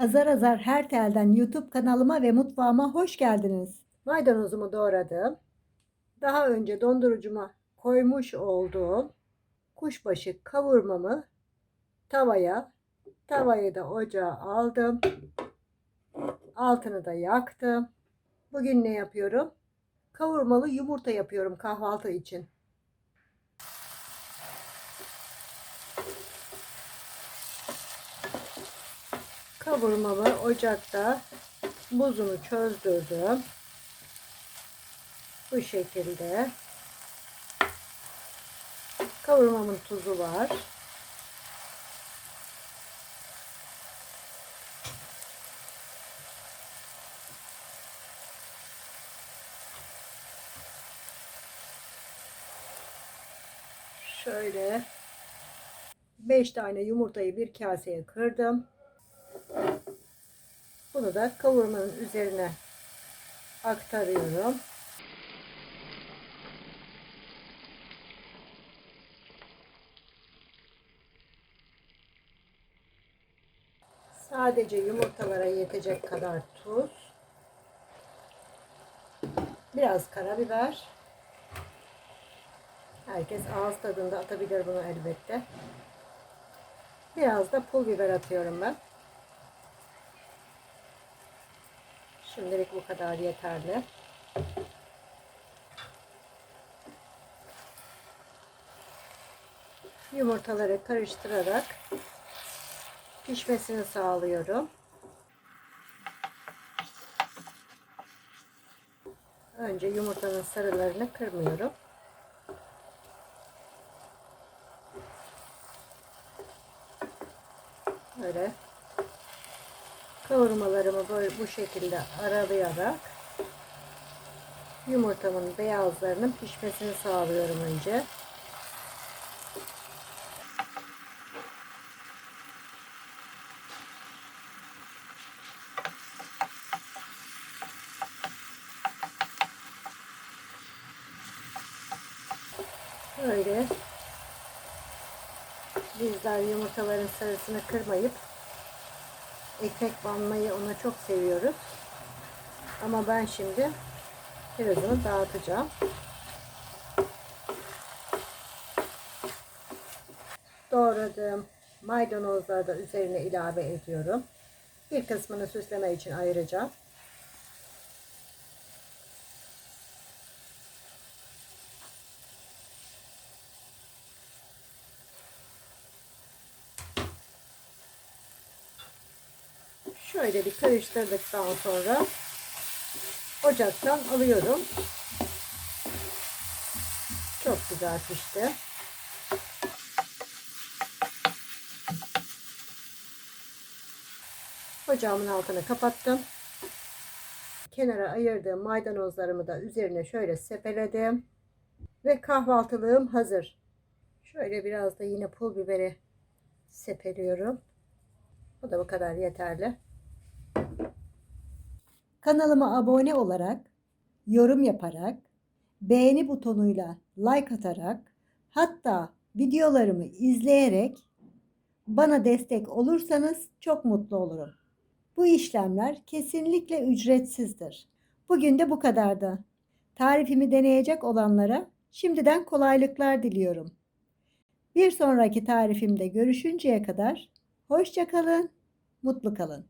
Azar azar her telden YouTube kanalıma ve mutfağıma hoş geldiniz. Maydanozumu doğradım. Daha önce dondurucuma koymuş olduğum kuşbaşı kavurmamı tavaya, tavayı da ocağa aldım. Altını da yaktım. Bugün ne yapıyorum? Kavurmalı yumurta yapıyorum kahvaltı için. Kavurmamı ocakta buzunu çözdürdüm. Bu şekilde. Kavurmamın tuzu var. Şöyle 5 tane yumurtayı bir kaseye kırdım. Bunu da kavurmanın üzerine aktarıyorum. Sadece yumurtalara yetecek kadar tuz. Biraz karabiber. Herkes ağız tadında atabilir bunu elbette. Biraz da pul biber atıyorum ben. Şimdilik bu kadar yeterli. Yumurtaları karıştırarak pişmesini sağlıyorum. Önce yumurtanın sarılarını kırmıyorum. Böyle kavurmalarımı böyle bu şekilde aralayarak yumurtamın beyazlarının pişmesini sağlıyorum önce. Böyle bizler yumurtaların sarısını kırmayıp ekmek banmayı ona çok seviyoruz. Ama ben şimdi birazını dağıtacağım. Doğradığım maydanozları da üzerine ilave ediyorum. Bir kısmını süsleme için ayıracağım. Şöyle bir karıştırdıktan sonra ocaktan alıyorum. Çok güzel pişti. Ocağımın altını kapattım. Kenara ayırdığım maydanozlarımı da üzerine şöyle sepeledim. Ve kahvaltılığım hazır. Şöyle biraz da yine pul biberi sepeliyorum. Bu da bu kadar yeterli. Kanalıma abone olarak, yorum yaparak, beğeni butonuyla like atarak, hatta videolarımı izleyerek bana destek olursanız çok mutlu olurum. Bu işlemler kesinlikle ücretsizdir. Bugün de bu kadardı. Tarifimi deneyecek olanlara şimdiden kolaylıklar diliyorum. Bir sonraki tarifimde görüşünceye kadar hoşça kalın, mutlu kalın.